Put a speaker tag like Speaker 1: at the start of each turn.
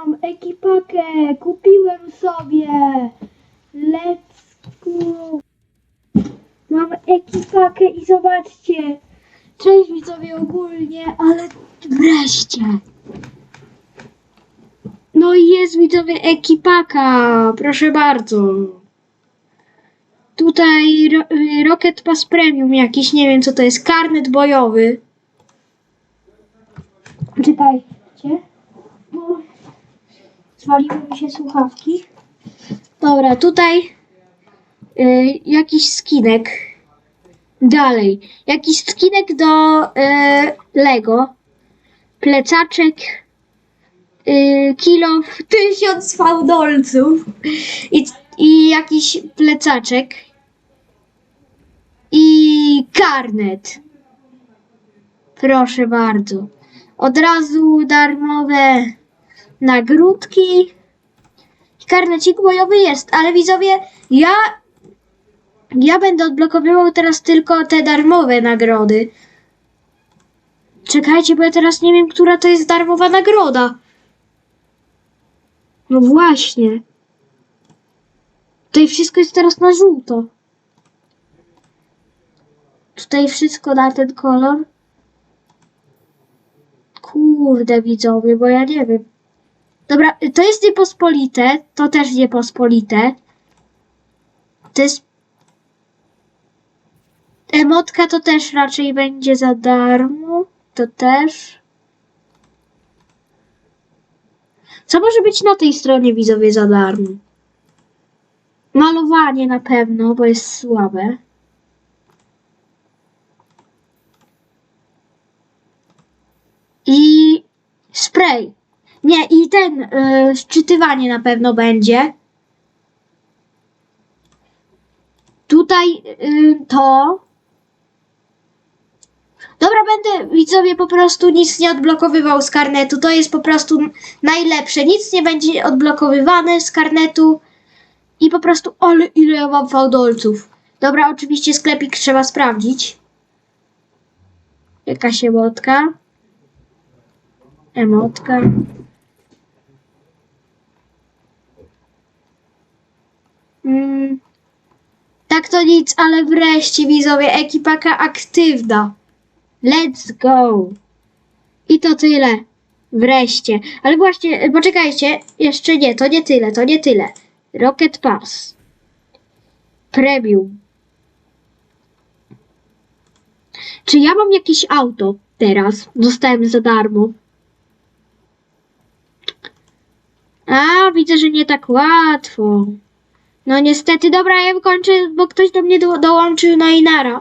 Speaker 1: mam ekipakę, kupiłem sobie. Let's go. Mam ekipakę i zobaczcie. Cześć widzowie ogólnie, ale wreszcie. No i jest widzowie ekipaka, proszę bardzo. Tutaj y, Rocket Pass Premium jakiś, nie wiem co to jest, karnet bojowy. Czekajcie, zwaliły mi się słuchawki. Dobra, tutaj y, jakiś skinek. Dalej, jakiś skinek do y, Lego. Plecaczek y, kilo tysiąc fałdolców i, i jakiś plecaczek i karnet. Proszę bardzo. Od razu darmowe nagródki. Karnecik bojowy jest, ale widzowie, ja ja będę odblokowywał teraz tylko te darmowe nagrody. Czekajcie, bo ja teraz nie wiem, która to jest darmowa nagroda. No właśnie. Tutaj wszystko jest teraz na żółto. Tutaj wszystko na ten kolor. Kurde widzowie, bo ja nie wiem. Dobra, to jest niepospolite, to też niepospolite. To jest... Emotka to też raczej będzie za darmo. To też. Co może być na tej stronie widzowie za darmo? Malowanie na pewno, bo jest słabe. I spray. Nie, i ten y, szczytywanie na pewno będzie. Tutaj y, to. Dobra, będę widzowie po prostu nic nie odblokowywał z karnetu. To jest po prostu najlepsze. Nic nie będzie odblokowywane z karnetu. I po prostu, ale ile ja mam fałdolców. Dobra, oczywiście sklepik trzeba sprawdzić. Jakaś emotka. Emotka. Nic, ale wreszcie widzowie, ekipaka aktywna. Let's go. I to tyle. Wreszcie. Ale właśnie, e, poczekajcie, jeszcze nie, to nie tyle, to nie tyle. Rocket Pass. Premium. Czy ja mam jakieś auto teraz? Dostałem za darmo. A, widzę, że nie tak łatwo. No niestety, dobra, ja kończę, bo ktoś do mnie do, dołączył na Inara.